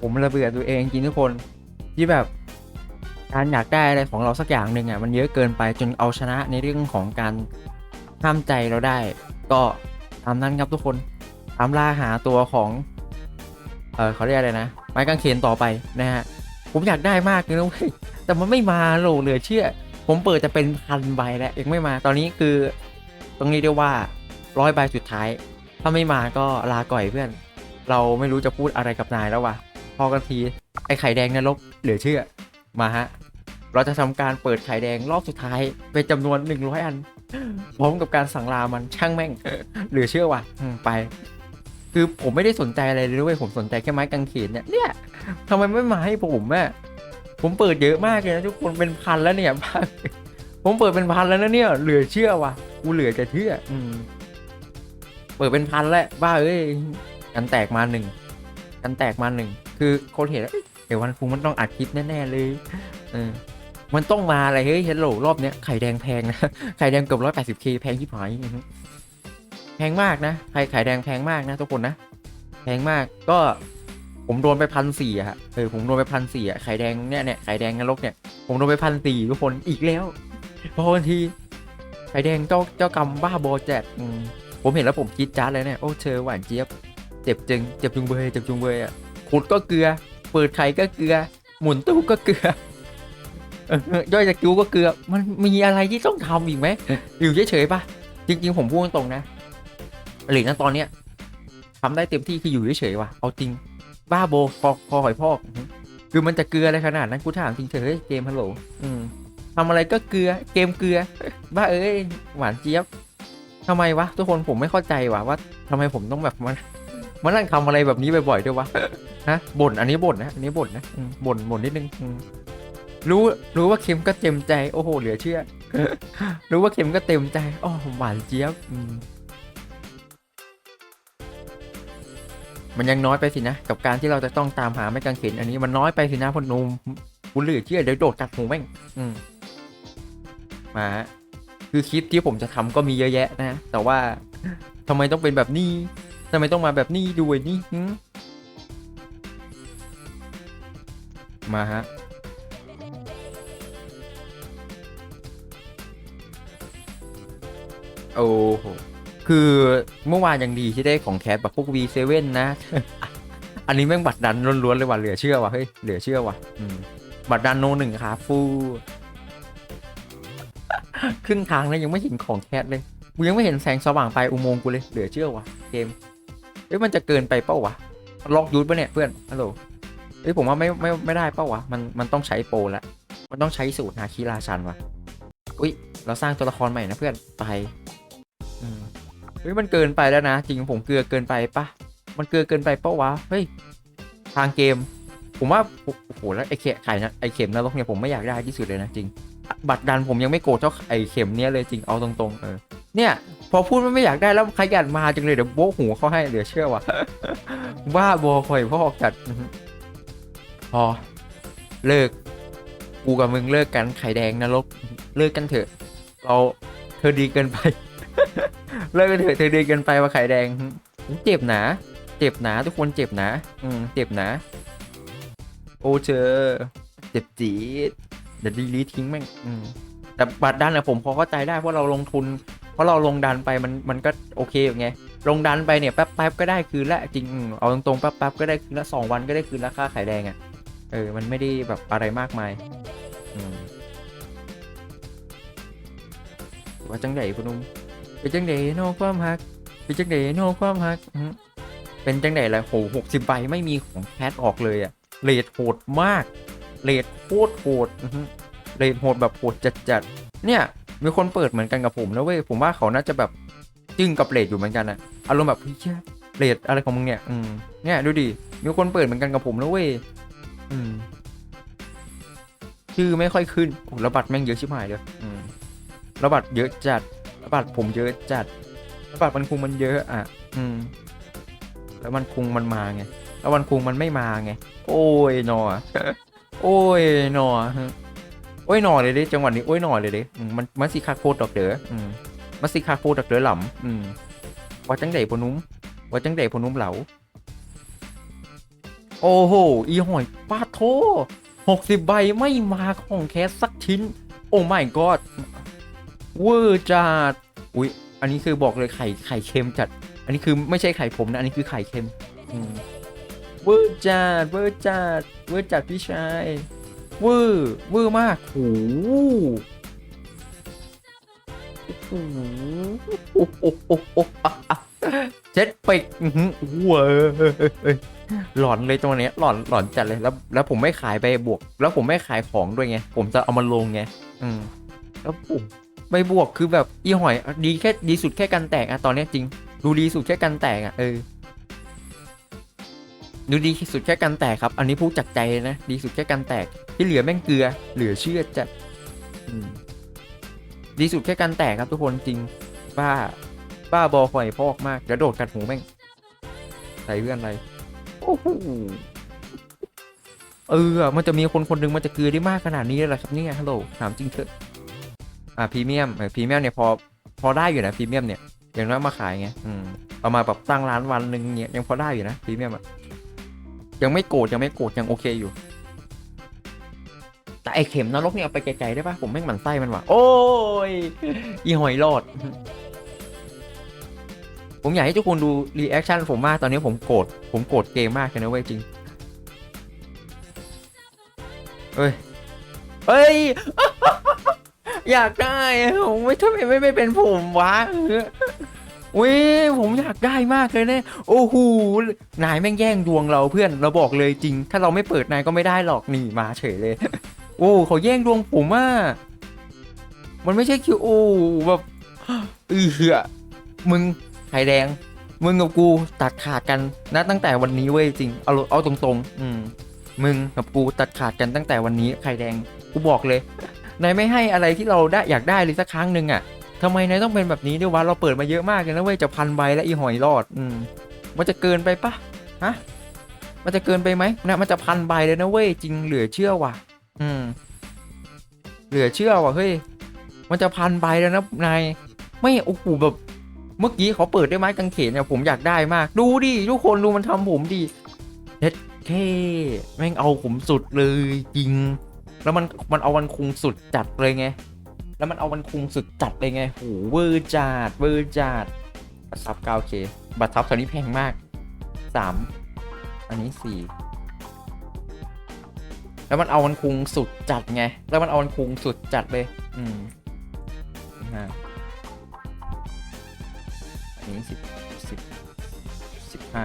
ผมระเบื่อตัวเองจริงทุกคนที่แบบการอยากได้อะไรของเราสักอย่างหนึ่งอะมันเยอะเกินไปจนเอาชนะในเรื่องของการห้ามใจเราได้ ก็ตามนั้นครับทุกคนตามล่าหาตัวของ เออเขาเรียกอะไรนะไม้กางเขนต่อไปนะฮะผมอยากได้มากเลยนะเว้ยแต่มันไม่มาโหลเหลือเชื่อ ผมเปิดจะเป็นพันใบแล้วยังไม่มาตอนนี้คือต้องเรียกว่าร้อยใบสุดท้าย ถ้าไม่มาก็ลาก่อยเพื่อน เราไม่รู้จะพูดอะไรกับนายแล้ววะพอกันทีไอ้ไข่แดงนรกเหลือเชื่อ มาฮะ เราจะทำการเปิดไข่แดงรอบสุดท้ายเป็นจำนวน 100 อัน พร้อมกับการสั่งลามันช่างแม่ง เหลือเชื่อว่ะไป คือผมไม่ได้สนใจอะไรเลยด้วยผมสนใจแค่ไม้กางเขนเนี่ยเนี่ยทำไมไม่มาให้ผมอะผมเปิดเยอะมากเลยนะทุกคนเป็นพันแล้วเนี่ยบ้าผมเปิดเป็นพันแล้วนะเนี่ย เหลือเชื่อว่ะกูเหลือจะเชื่อ อืม เปิดเป็นพันแล้วบ้าเอ้ย กันแตกมาหนึ่งกันแตกมาหนึ่งคือคนเห็นแล้วเดี๋ยววันฟุงมันต้องอัดคลิปแน่ๆเลยเออมันต้องมาอะไรเฮ้ยเฮลโหลรอบเนี้ยไข่แดงแพงนะไข่แดงเกือบร้อยแปดสิบเคแพงที่หายแพงมากนะไข่ไข่แดงแพงมากนะทุกคนนะแพงมากก็ผมโดนไปพันสี่อะเออผมโดนไปพันสี่อะไข่แดงเนี่ยเนี่ยไข่แดงนรกเนี่ยผมโดนไปพันสี่ทุกคนอีกแล้วพอวันทีไข่แดงเจ้าเจ้ากรรมบ้าบอแจกผมเห็นแล้วผมคิดจ้าเลยเนี่ยโอ้เชอหวานเจี๊ยบ เจ็บจึงเจ็บจุงเบยเจ็บจุงเบยอะขุดก็เกลือ เปิดไข่ก็เกลือ หมุนตู้ก็เกลือย่อยจากคิ้วก็เกลือ มันมีอะไรที่ต้องทำอีกไหมอยู่เฉยๆปะจริง ๆ ผมพูดตรงๆนะหลีกนั้นตอนเนี้ยทำได้เต็มที่คืออยู่เฉยๆว่ะเอาจริงบ้าโบพอพอหอยพอกคือมันจะเกลืออะไรขนาดนั้นกูถามจริงเถอะเฮ้ยเกมฮัลโหลอืมทำอะไรก็เกลือเกมเกลือ บ้าเอ้ยหวานเจี๊ยบทำไมวะทุกคนผมไม่เข้าใจว่ะว่าทำไมผมต้องแบบมัน มานั่งทำอะไรแบบนี้บ่อยๆด้วยวะฮะบ่นอันนี้บ่นนะอันนี้บ่นนะอืมบ่นบ่นนิดนึงอืมรู้รู้ว่าเค็มก็เต็มใจโอ้โหเหลือเชื่อ รู้ว่าเค็มก็เต็มใจอ๋อหวานเจี๊ยบอืมมันยังน้อยไปสินะกับการที่เราจะต้องตามหาไม้กางเขนอันนี้มันน้อยไปสินะพอหนุ่มกูเหลือเชื่อเดี๋ยวโดดกัดหูแม่งอืมมาฮะคือคลิปที่ผมจะทำก็มีเยอะแยะนะแต่ว่าทำไมต้องเป็นแบบนี้ ทำไมต้องมาแบบนี้ด้วยนี่มาฮะโอ้โหคือเมื่อวานยังดีที่ได้ของแคสแบบพวก V7 นะ อันนี้แม่งบัตรดันล้วนๆเลยว่ะเหลือเชื่อว่ะเฮ้ยเหลือเชื่อว่ะบัตรดันโนหนึ่งครับฟูครึ่งทางแล้วยังไม่เห็นของแคสเลยกูยังไม่เห็นแสงสว่างไปอุโมงค์กูเลยเหลือเชื่อว่ะเกม เอ้ยมันจะเกินไปเป้าวะล็อกยูทปะเนี่ยเพื่อนฮัลโหลเฮ้ยผมว่าไม่ไม่ไม่ได้เป้าวะมันมันต้องใช้โปรละมันต้องใช้สูตรฮาคิราชันวะอุ้ยเราสร้างตัวละครใหม่นะเพื่อนไปอืมเฮ้ยมันเกินไปแล้วนะ จริงผมเกลือเกินไปปะมันเกลือเกินไปเป้าวะเฮ้ยทางเกม ผมว่าโอ้โหแล้วไอ้เข็มไข่นะไอ้เข็มนรกเนี่ยผมไม่อยากได้ที่สุดเลยนะจริง บัตรดันผมยังไม่โกรธเท่าไอ้เข็มเนี้ยเลยจริงเอาตรงๆเออ เนี่ยพอพูดว่าไม่อยากได้แล้วขยันมาจังเลยเดี๋ยวโบ๊ะหัวเขาให้เหลือเชื่อว่ะว่าบอคอยพ่อจัดพอเลิก กูกับมึงเลิกกันไข่แดงนรกเลิกกันเถอะ เราเธอดีเกินไป เลิกกันเถอะเธอดีเกินไปว่าไข่แดงเจ็บหนา เจ็บหนาทุกคนเจ็บหนาอืมเจ็บหนาโอเจอเจ็บจีดเดี๋ยวดีลีทิ้งแม่งอืมแต่บัตรดันอะผมพอเข้าใจได้เพราะเราลงทุน ราะเราลงดันไปมันมันก็โอเคอยู่ไงลงดันไปเนี่ยแป๊บแป๊บๆก็ได้คืนละจริงอืมเอาตรงๆแป๊บแป๊บๆก็ได้คืนละสองวันก็ได้คืนละค่าไข่แดงอะ่ะเออมันไม่ได้แบบอะไรมากมายมว่าจังไดคุณนุ่มเป็นจังไดโนความหักเป็นจังไดโนความหักเป็นจังไดละโหหกสิบใบไม่มีของแคทออกเลยอะ่ะเลทโหดมากเลทโคตรโหดเลทโหดแบบโหดจัดๆเนี่ย มีคนเปิดเหมือนกันกับผมนะเว้ยผมว่าเขาน่าจะแบบจึ้งกับเลทอยู่เหมือนกันอะอารมณ์แบบเฮ้ยเชี่ยเลทอะไรของมึงเนี่ยอืมเนี่ยดูดิมีคนเปิดเหมือนกันกับผมนะเว้ยอืมชื่อไม่ค่อยขึ้นโอ้ระบัตรแม่งเยอะชิบหายเลยอืมระบัตรเยอะจัดระบัตรผมเยอะจัดระบัตรมันคุงมันเยอะอะ อืม แล้วมันคุงมันมาไงแล้วมันคุงมันไม่มาไง โอ้ยหนอโอ้ยหนอ อ้ยหน่อเลยดิจังหวะนี้โอ้ยหน่อเลยดิมันมันสิคาโคตรดอกเด้ออืมมันสิคาโคตรดอกเด้อหล่ำอืมว่าจังไดพนุ่มว่าจังไดพนุ่มเหลาโอ้โหอีหอยป้าโทหกสิบใบไม่มาของแคสสักชิ้น โอ้ไม่กอดเวอร์จัดอุ๊ยอันนี้คือบอกเลยไข่ไข่เค็มจัด อันนี้คือไม่ใช่ไข่ผมนะ อันนี้คือไข่เค็มเวอร์จัดเวอร์จัดเวอร์จัดพี่ชาย วอร์เวอร์มากโหโอ้โหโอ้โหโอ้โหโอ้โหอะอะเจ็ดปิกอื้อหือเว้ยหลอนเลยตรงเนี้ยหลอนหลอนจัดเลยแล้ว แล้วผมไม่ขายไปบวก แล้วผมไม่ขายของด้วยไง ผมจะเอามาลงไง อืม แล้วผมไปบวกคือแบบอีหอย ดีแค่ดีสุดแค่กันแตกอะตอนเนี้ยจริง ดูดีสุดแค่กันแตกอะเออ ดูดีสุดแค่กันแตกครับ อันนี้พูดจากใจเลยนะ ดีสุดแค่กันแตก ที่เหลือแม่งเกลือ เหลือเชื่อจัดอืมดีสุดแค่กันแตกครับทุกคนจริง บ้า บ้าบอหอยพอกมากเดี๋ยวโดดกัดหูแม่งใส่เพื่อนอะไรโอ้โหเออ มันจะมีคนคนหนึ่งมันจะเกลือได้มากขนาดนี้เลยเหรอครับเนี่ยฮัลโหล ถามจริงเถอะ อ่าพรีเมียมเออพรีเมียมเนี่ยพอ พอได้อยู่นะพรีเมียมเนี่ย อย่างน้อยมาขายไง อืม เอามาแบบตั้งร้านวันหนึ่งเนี่ยยังพอได้อยู่นะพรีเมียมอะ ยังไม่โกรธยังไม่โกรธยังโอเคอยู่ แต่ไอเข็มนรกเนี่ยเอาไปไกลๆได้ปะผมแม่งหมันไส้มันว่ะ โอ้ยอีหอยรอด ผมอยากให้ทุกคนดูรีแอคชั่นผมมากตอนนี้ผมโกรธผมโกรธเกมมากเลยนะเว้ยจริงเฮ้ยเฮ้ยอยากได้ผมไม่ทำไม่ไม่เป็นผมวะ อุ้ยผมอยากได้มากเลยเนี่ยโอ้โหนายแม่งแย่งดวงเราเพื่อนเราบอกเลยจริง ถ้าเราไม่เปิดนายก็ไม่ได้หรอกนี่มาเฉยเลย โอ้เขาแย่งดวงผมอะมันไม่ใช่คิวโอ้แบบเออมึงไข่แดง มึงกับกูตัดขาดกันนะตั้งแต่วันนี้เว้ยจริงเอาเอาตรงๆ อืมมึงกับกูตัดขาดกันตั้งแต่วันนี้ไข่แดงกูบอกเลยนายไม่ให้อะไรที่เราได้อยากได้เลยสักครั้งหนึ่งอะ่ะ ทำไมนายต้องเป็นแบบนี้ด้วยวะเราเปิดมาเยอะมากเลยนะเว้ยจะพันใบแล้วอีหอยรอดอืมมันจะเกินไปปะฮะมันจะเกินไปไหมนะมันจะพันใบเลยนะเว้ยจริงเหลือเชื่อว่ะ อืม เหลือเชื่อว่ะเฮ้ยมันจะพันใบแล้วนะนายไม่โอ้โหแบบ เมื่อกี้เขาเปิดได้ไม้กางเขนเนี่ยผมอยากได้มาก ดูดิทุกคนดูมันทำผมดิเฮ็ดเท่แม่งเอาผมสุดเลยจริง แล้วมันมันเอาวันคุงสุดจัดเลยไง แล้วมันเอาวันคุงสุดจัดเลยไงโหเวอร์จัดเวอร์จัดบัตรซับ 9k บัตรซับตอนนี้แพงมากสามอันนี้สี่แล้วมันเอาวันคุงสุดจัดไง แล้วมันเอาวันคุงสุดจัดเลย อืมห้าอันนี้สิบสิบสิบห้า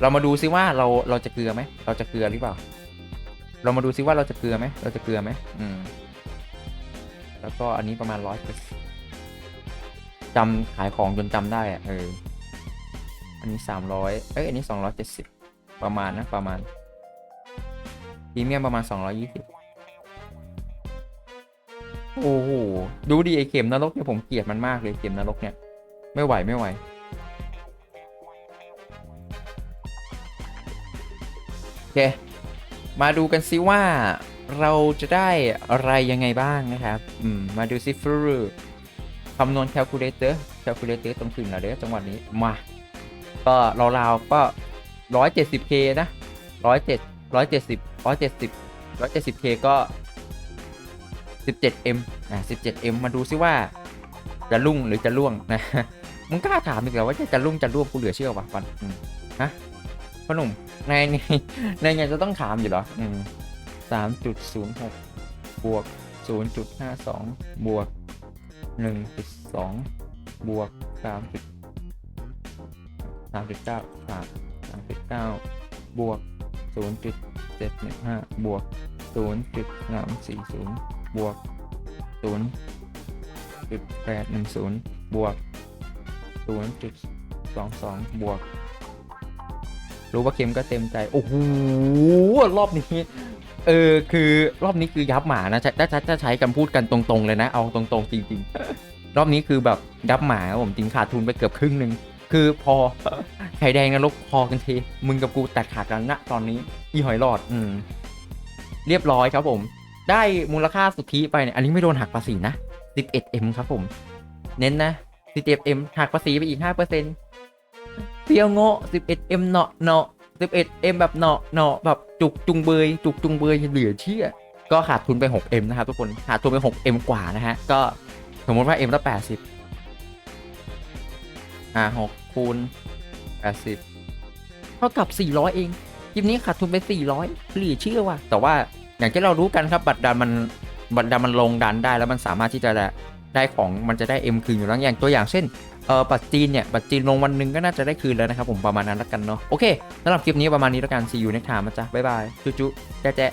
เรามาดูซิว่าเราเราจะเกลือไหม เราจะเกลือหรือเปล่า เรามาดูซิว่าเราจะเกลือไหม เราจะเกลือไหมอืม แล้วก็อันนี้ประมาณร้อยจำขายของจนจำได้อะเออ อันนี้สามร้อยเอ้ย อันนี้สองร้อยเจ็ดสิบประมาณนะประมาณพรีเมียมประมาณสองร้อยี่สิบโอ้โห ดูดิไอเข็มนรกเนี่ยผมเกลียดมันมากเลยเข็มนรกเนี่ย ไม่ไหวไม่ไหว โอเค มาดูกันซิว่าเราจะได้อะไรยังไงบ้างนะครับ อืม มาดูซิฟรูคำนวณแคลคูลเลเตอร์แคลคูลเลเตอร์ตรงถึงแล้วเด้อจังหวัดนี้ มา ก็ราวๆก็ร้อยเจ็ดสิบเคนะร้อยเจ็ดร้อยเจ็ดสิบร้อยเจ็ดสิบร้อยเจ็ดสิบเคก็ 17m อะ 17m มาดูซิว่า จะลุ่งหรือจะล่วงนะ มึงกล้าถามอีกแล้วว่าจะจะลุ่งจะล่วงกูเหลือเชื่อวะฟันฮะ พ่อหนุ่มในในในไงจะต้องถามอยู่เหรออืมสามจุดศูนย์หกบวกศูนย์จุดห้าสองบวกหนึ่งจุดสองบวกสามจุดสามจุดเก้าสามสามจุดเก้าบวกศูนย์จุดเจ็ดหนึ่งห้าบวกศูนย์จุดสามสี่ศูนย์บวกศูนย์จุดแปดหนึ่งศูนย์บวกศูนย์จุดสองสองบวก รู้ว่าเค็มก็เต็มใจ โอ้โห รอบนี้ เออ คือรอบนี้คือยับหมานะถ้าถ้าถ้าใช้กันพูดกันตรงๆเลยนะ เอาตรงๆ จริง ๆ รอบนี้คือแบบยับหมาครับผมจริงขาดทุนไปเกือบครึ่งหนึ่ง คือพอไข่แดงนรกพอกันที มึงกับกูแตัดขาดกันนะตอนนี้ อีหอยหลอด อืม เรียบร้อยครับผม ได้มูลค่าสุทธิไปเนี่ย อันนี้ไม่โดนหักภาษีนะ 11m ครับผม เน้นนะ 11m หักภาษีไปอีก5% พียวโง่ 11M เนาะเนาะ 11M แบบเนาะเนาะแบบจุกจุงเบย จุกจุงเบยเหลือเชื่อ ก็ขาดทุนไป 6M นะครับทุกคน ขาดทุนไป 6M กว่านะฮะ ก็สมมติว่า M ละ80 อ่า6คูณ80 เท่ากับ 400 เองคลิปนี้ขาดทุนไป 400เหลือเชื่อว่ะ แต่ว่าอย่างที่เรารู้กันครับบัตรดันมันบัตรดันมันลงดันได้แล้วมันสามารถที่จะ ได้ของมันจะได้ M คืนอยู่แล้วอย่างตัวอย่างเช่นเออบัตรจีนเนี่ยบัตรจีนลงวันหนึ่งก็น่าจะได้คืนแล้วนะครับผมประมาณนั้นแล้วกันเนาะโอเคสำหรับคลิปนี้ประมาณนี้แล้วกัน see you next time นะจ๊ะบ๊ายบายจุ๊จุ๊แจ๊ะแจ๊ะ